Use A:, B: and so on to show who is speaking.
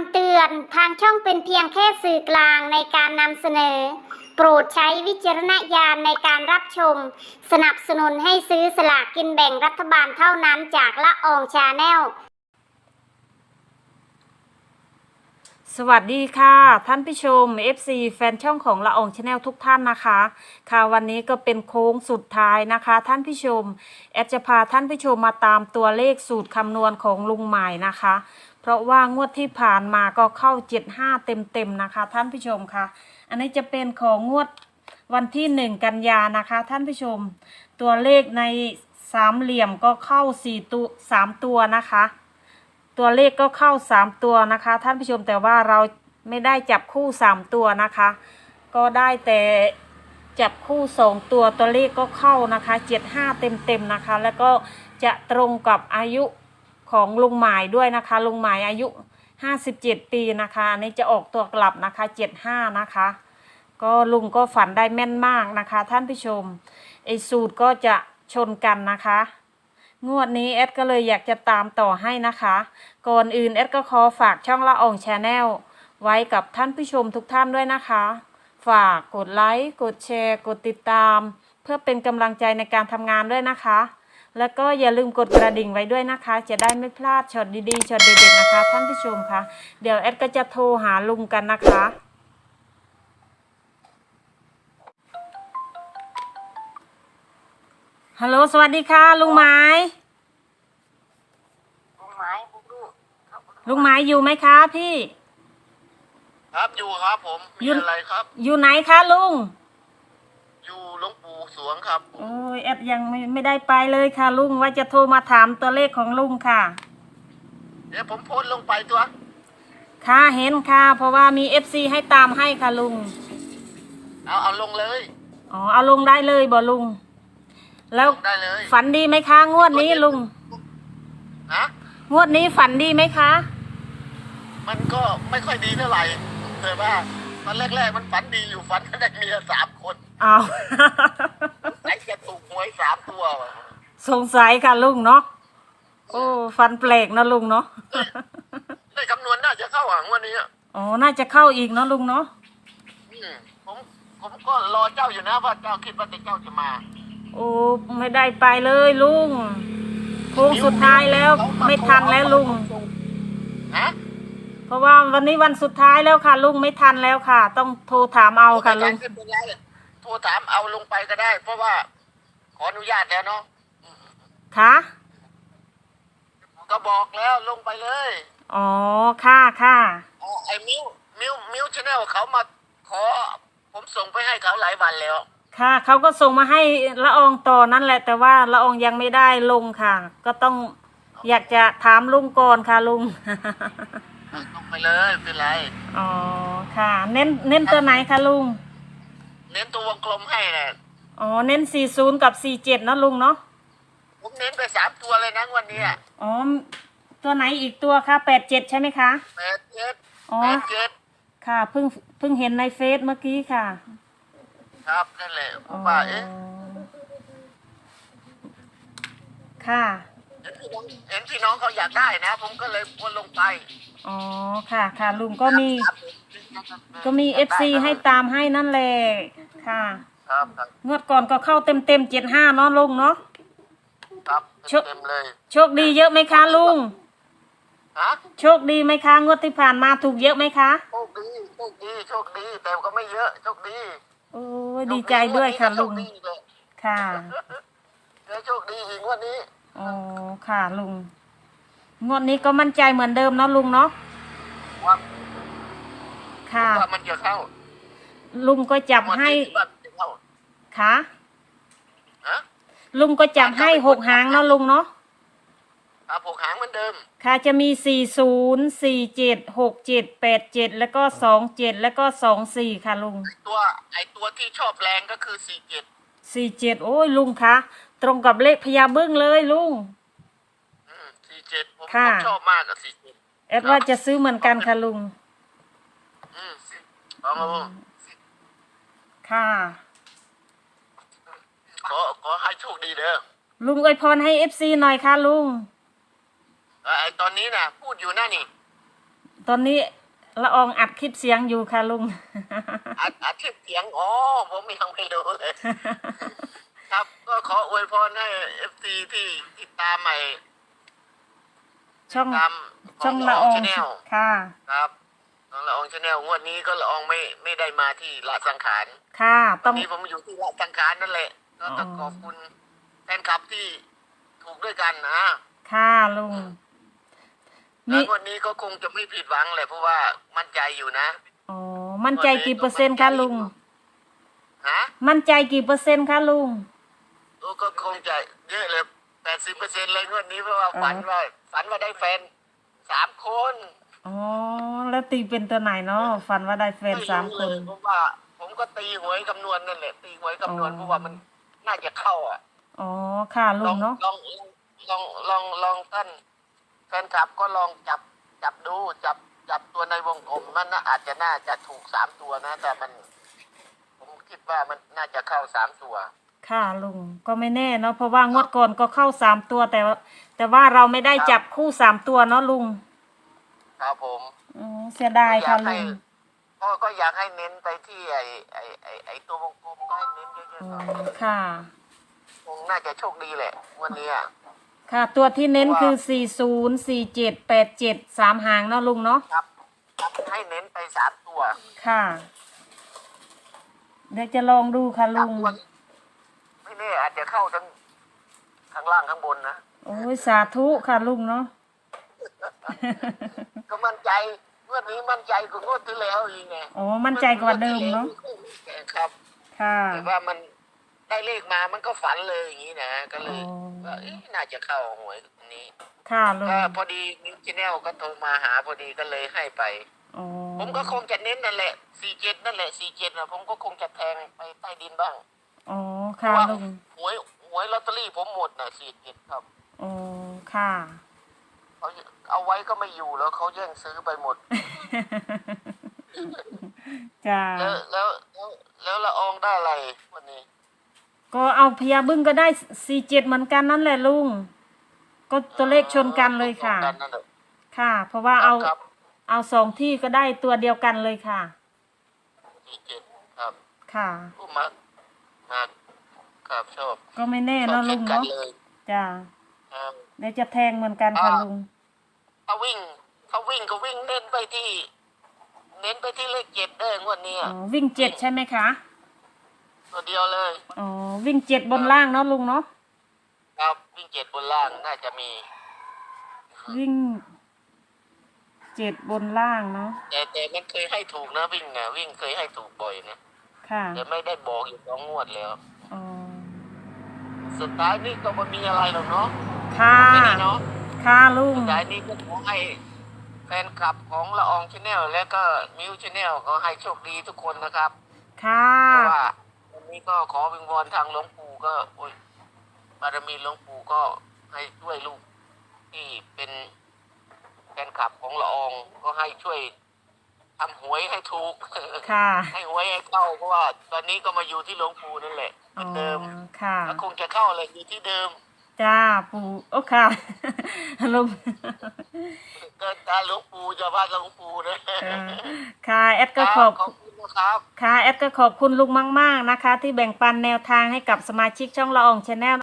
A: ำเตือนทางช่องเป็นเพียงแค่สื่อกลางในการนำเสนอ โปรดใช้วิจารณญาณในการรับชม สนับสนุนให้ซื้อสลากกินแบ่งรัฐบาลเท่านั้นจากละอองชาแนล
B: สวัสดีค่ะ ท่านผู้ชม FC แฟนช่องของละอองชาแนลทุกท่านนะคะ ค่ะวันนี้ก็เป็นโค้งสุดท้ายนะคะ ท่านผู้ชม แอดจะพาท่านผู้ชมมาตามตัวเลขสูตรคำนวณของลุงใหมายนะคะ เพราะว่างวดที่ผ่านมาก็เข้า 75 เต็มๆนะคะ ท่านผู้ชมค่ะ อันนี้จะเป็นของงวดวันที่ 1 กันยานะคะ ท่านผู้ชม ตัวเลขในสามเหลี่ยมก็เข้า4ตัว3ตัวนะคะ ตัวเลขก็เข้า 3 ตัวนะคะ ท่านผู้ชมแต่ว่าเราไม่ได้จับคู่ 3 ตัวนะคะ ก็ได้แต่จับคู่ 2 ตัวตัวเลขก็เข้านะคะ 75 เต็มๆนะคะ แล้วก็จะตรงกับอายุ ของลุงหมายด้วยนะคะลุงหมายอายุ 57 ปีนะคะอันนี้จะออกตัวกลับนะคะ 75 นะคะ ก็ลุงก็ฝันได้แม่นมากนะคะ ท่านผู้ชมไอสูตรก็จะชนกันนะคะ งวดนี้แอดก็เลยอยากจะตามต่อให้นะคะ ก่อนอื่นแอดก็ขอฝากช่องละอองชาแนลไว้กับท่านผู้ชมทุกท่านด้วยนะคะ ฝากกดไลค์ กดแชร์ กดติดตาม เพื่อเป็นกำลังใจในการทำงานด้วยนะคะ แล้วก็อย่าลืมกดกระดิ่งไว้ด้วยนะคะ จะได้ไม่พลาดช็อตดีๆช็อตเด็ดๆนะคะ ท่านผู้ชมคะเดี๋ยวแอดก็จะโทรหาลุงกันนะคะฮัลโหลสวัสดีค่ะ ลุงไม้
C: ลุงไม้บุกลูกครับ
B: ลุงไม้อยู่ไหมคะพี่
C: ครับอยู่ครับผม
B: อยู่
C: มีอะไรครับ
B: อยู่ไหนคะลุง
C: อยู่หลวงปู่สวงครับ
B: โอ้ยแอดยังไม่ไม่ได้ไปเลยค่ะลุงว่าจะโทรมาถามตัวเลขของลุงค่ะ
C: เดี๋ยวผมโพสต์ลงไปตัว
B: ค่ะเห็นค่ะ เพราะว่ามีเอฟซีให้ตามให้ค่ะลุง
C: เอาเอาลงเลย
B: อ๋อเอาลงได้เลยบ่ลุง แล้ว
C: ลงได้เลย
B: ฝันดีไหมคะงวดนี้ลุง
C: ฮะ
B: งวดนี้ฝันดีไหมคะ
C: มันก็ไม่ค่อยดีเท่าไหร่แต่ว่าตอนแรกๆมันฝันดีอยู่ฝันได้เมียสามคน
B: เอา
C: ไหนจะถูกหวยสามตัววะ
B: สงสัยค่ะลุงเนาะโอ้ฟันแปลกนะลุงเนาะ
C: ได้คำนวณน่าจะเข้าหวังวันนี้อะ
B: อ๋อน่าจะเข้าอีกเนาะลุงเนาะ
C: อืมผมผมก็รอเจ้าอยู่นะว่าเจ้าคิดว่าแต่เจ้าจะมา
B: โอ้ไม่ได้ไปเลยลุงโค้งสุดท้ายแล้ว ไม่ทันแล้วลุง
C: ฮะ
B: เพราะว่าวันนี้วันสุดท้ายแล้วค่ะ ลุงไม่ทันแล้วค่ะ ต้องโทรถามเอาค่ะลุง
C: ไม่เป็นไร โทรถามเอาลงไปก็ได้ เพราะว่าขออนุญาตแล้วเนาะ
B: ค่ะ
C: ก็บอกแล้วลงไปเลย
B: อ๋อ ค่ะค่ะ
C: อ๋อไอ้มิวมิวมิวชาแนลเขามาขอ ผมส่งไปให้เขาหลายวันแล้ว
B: ค่ะ เขาก็ส่งมาให้ละอองต่อนั่นแหละ แต่ว่าละอองยังไม่ได้ลงค่ะ ก็ต้องอยากจะถามลุงก่อนค่ะลุง
C: ลงไปเลยไม่เป็นไร
B: อ๋อ ค่ะ เน้นเน้นตัวไหนคะลุง
C: เน้นตัววงกลมให้นะ
B: อ๋อเน้นสี่ศูนย์กับสี่เจ็ดนะลุงเนาะ
C: ผมเน้นไปสามตัวเลยนะวันนี้
B: อ๋อตัวไหนอีกตัวคะแปดเจ็ดใช่ไหมคะ
C: แปดเจ็ด
B: อ๋อ
C: แปดเจ็ด
B: ค่ะเพิ่งเพิ่งเห็นในเฟซเมื่อกี้ค่ะ
C: ครับนั่นแหละผมว่าเอ๊ะ
B: ค่ะ
C: เห็นพี่น้องเห็นพี่น้องเขาอยากได้นะ ผมก็เลยโพสต์ลงไป
B: อ๋อค่ะค่ะลุงก็มี
C: ครับ
B: ก็มีเอฟซีให้ตามให้นั่นแหละ ค่ะ
C: ครับครับ
B: งวดก่อนก็เข้าเต็มเต็มเจ็ดห้าเนาะลุงเนาะ
C: ครับ
B: ชุบ
C: เต็มเลย
B: โชคดีเยอะไหมคะลุง
C: ฮะ
B: โชคดีไหมคะงวดที่ผ่านมาถูกเยอะไหมคะ
C: โชคดีโชคดีโชคดีแต่ก็ไม่เยอะโชคดี
B: โอ้ยดีใจด้วยค่ะลุง
C: โชดีเลย
B: ค่ะ
C: เดี๋ยวโชคดีอีกงวันนี้
B: อ๋อค่ะลุง งวดนี้ก็มั่นใจเหมือนเดิมเนาะลุงเนาะ
C: ว่า
B: ค่ะ
C: ว่ามันจะเข้า
B: ลุงก็จับ
C: งวด
B: ให้
C: นี้ว่ามันจะเข้า
B: ค่ะ
C: ฮะ
B: ลุงก็จับให้หกหางเนาะลุงเนาะ
C: ครับหกหางเหมือนเดิม
B: ค่ะจะมีสี่ศูนย์สี่เจ็ดหกเจ็ดแปดเจ็ดแล้วก็สองเจ็ดแล้วก็สองสี่ค่ะลุง
C: ตัวไอตัวที่ชอบแรงก็คือสี่เจ็ด
B: สี่เจ็ดโอ้ยลุงคะตรงกับเลขพญาบึ้งเลยลุง
C: สี่เจ็ดผม
B: ค่ะ
C: ผมชอบมากกับสี่เจ็ด
B: แอดว่าจะซื้อเหมือนกันค่ะลุง
C: อืมสี่เอามา
B: ค่ะ
C: ขอขอให้โชคดีเด้อ
B: ลุงอวยพรให้เอฟซีหน่อยค่ะลุง
C: เอ่อไอตอนนี้นะพูดอยู่นั่นนี่
B: ตอนนี้ละอองอัดคลิปเสียงอยู่ค่ะลุง
C: อัดอัดคลิปเสียงอ๋อผมยังไม่รู้เลย ครับก็ขออวยพรให้เอฟซีที่ติดตามใหม่
B: ช่อง
C: ตาม
B: ช่องละออง
C: ชาแนล
B: ค่ะ
C: ครับ น้องละอองชาแนลงวดนี้ก็ละอองไม่ไม่ได้มาที่ละสังขาร
B: ค่ะ
C: ต
B: ต้
C: อ
B: อนง
C: นี้ผมอยู่ที่ละสังขารนั่นแหละก็ต้อง
B: อ๋อ
C: ขอบคุณแฟนคลับที่ถูกด้วยกันนะ
B: ค่ะลุง
C: แล้ว
B: นี่
C: งวันนี้ก็คงจะไม่ผิดหวังเลยเพราะว่ามั่นใจอยู่นะ
B: อ๋อมั่นใจกี่เปอร์เซ็นต์คะลุง
C: ฮะ
B: มั่นใจกี่เปอร์เซ็นต์คะลุง
C: โอ้ก็คงจะเยอะเลยแปดสิบเปอร์เซ็นต์เลยงวดนี้เพราะว่า
B: อ๋อ
C: ฝันว่าฝันว่าได้แฟนสามคน
B: อ๋อแล้วตีเป็นตัวไหนเนาะฝันว่าได้แฟนสาม
C: ไรู้
B: ค
C: เล
B: น
C: ยเพราะว่า ผมก็ตีหวยคำนวณนั่นแหละตีหวยคำนวณ
B: อ๋อ
C: เพราะว่ามันน่าจะเข้าอะ
B: อ๋อค่ะลุ
C: ลองง
B: เนาะ
C: ลองลองลองลองท่านแฟนคลับก็ลองจับจับดูจับจับตัวในวงกลมมันน่าอาจจะน่าจะถูกสามตัวนะ แต่มัน ผมคิดว่ามันน่าจะเข้าสามตัว
B: ค่ะลุงก็ไม่แน่เนาะเพราะว่างวดก่อนก็เข้าสามตัวแต่ว่าแต่ว่าเราไม่ได้จับคู่สามตัวเนาะลุง
C: ครับผม
B: อ๋อเสียดายค่ะ
C: ก็อยากให้
B: ลุง
C: ก็ก็อยากให้เน้นไปที่ไอไอไอไอตัววงกลมก็ให้เน้นเยอะ
B: อ๋
C: ๆห
B: อ
C: น่อย
B: ค่ะ
C: คงน่าจะโชคดีแหละวันนี้อะ
B: ค่ะ ตัวที่เน้น
C: ว่า
B: คือสี่ศูนย์สี่เจ็ดแปดเจ็ดสามหางเนาะลุงเนาะ
C: ครับครับให้เน้นไปสามตัว
B: ค่ะ เดี๋ยวจะลองดูค่ะ
C: สา
B: ลุ
C: ม
B: ง
C: ตัวไม่แน่อาจจะเข้าทั้งข้างล่างข้างบนนะ
B: โอ้ยสาธุค่ะลุงเนาะ
C: ก็มั่นใจงวดนี้มั่นใจกว่างวดที่แล้วอีกไง
B: โอ้มั่นใจกว่าเดิมเนาะ
C: ครับ
B: ค่ะ
C: แต่ว่ามันได้เลขมามันก็ฝันเลยอย่างนี้นะก็เลย
B: อ๋อ
C: ว่าเอ๊ะน่าจะเข้าหวยอันนี้
B: ค่ะลุง
C: ก็พอดีนิวชแนลก็โทรมาหาพอดีก็เลยให้ไป
B: อ๋อ
C: ผมก็คงจะเน้นนั่นแหละสี่เจ็ดนั่นแหละสี่เจ็ดนะผมก็คงจะแทงไปใต้ดินบ้าง
B: อ๋อ
C: เพ
B: ค่ะ
C: ราะว่า
B: ลุง
C: หวยหวยลอตเตอรี่ผมหมดนะสี่เจ็ดครับ
B: อ๋อค่ะ
C: เขา เอาไว้ก็ไม่อยู่แล้วเขาแย่งซื้อไปหมด
B: จ้า
C: แล้วแล้วแล้วแล้วละอองได้อะไรวันนี้
B: ก็เอาพญาบึ้งก็ได้สี่เจ็ดเหมือนกันนั่นแหละลุง ก็ตัวเลขชนกันเลยค่ะ
C: ชนกันนั่นแหละ
B: ค่ะ เพราะว่าเอา
C: ครับ
B: เอาสองที่ก็ได้ตัวเดียวกันเลยค่ะ
C: สี่เจ็ดครับ
B: ค่ะ
C: ผู้มากมากครับชอบ
B: ก็ไม่แน่
C: ชอ
B: เนาะ
C: บ
B: ลุ
C: เช่น
B: ง
C: กัน
B: เนาะ
C: เลย
B: จ้า
C: ครับ
B: เดี๋ยวจะแทงเหมือนกันค่ะ
C: อ่า
B: ลุง
C: ถ้าวิ่งถ้าวิ่งก็วิ่งเน้นไปที่ เน้นไปที่เลขเจ็ดเด้งวันนี้
B: อ๋อวิ่งเจ็ดใช่ไหมคะ
C: ตัวเดียวเลย
B: อ๋อวิ่งเจ็ดบนล่างเนาะลุงเนาะ
C: ครับวิ่งเจ็ดบนล่างน่าจะมี
B: วิ่งเจ็ดบนล่างเนาะ
C: แต่แต่มันเคยให้ถูกนะวิ่งนะวิ่งเคยให้ถูกบ่อยนะ
B: ค่ะ
C: แต่ไม่ได้บอกอยู่สองงวดแล้ว
B: อ๋อ
C: สุดท้ายนี่ก็ไม่มีอะไรหรอกเนาะ
B: ค่ะ
C: แค่นี้เนาะ
B: ค่ะลุง
C: สุดท้ายนี้ก็ขอให้แฟนคลับของละอองชาแนลและก็มิวชาแนลก็ให้โชคดีทุกคนนะครับ
B: ค่ะ
C: เพราะว่าวันนี้ก็ขอวิงวอนทางหลวงปู่ก็โอ้ยบารมีหลวงปู่ก็ให้ช่วยลูกที่เป็นแฟนคลับของละอองก็ให้ช่วยทำหวยให้ถูก
B: ค่ะ
C: ให้หวยให้เข้าเพราะว่าตอนนี้ก็มาอยู่ที่หลวงปู่นั่นแหละเหมื
B: อ๋
C: อ
B: อน
C: เดิม
B: ค่ะ
C: แล้วคงจะเข้าเลยอยู่ที่เดิม
B: จ้าปู่โอ้ค่ะลุง
C: ก็ตาหลวงปู่จะว่าหลวงปู่นะ
B: เออค่ะแอดก็ขอบ
C: ขอบคุณนะครับ
B: ค่ะแอดก็ขอบคุณลุงมาก ๆ นะคะ ที่แบ่งปันแนวทางให้กับสมาชิกช่องละอองชาแนล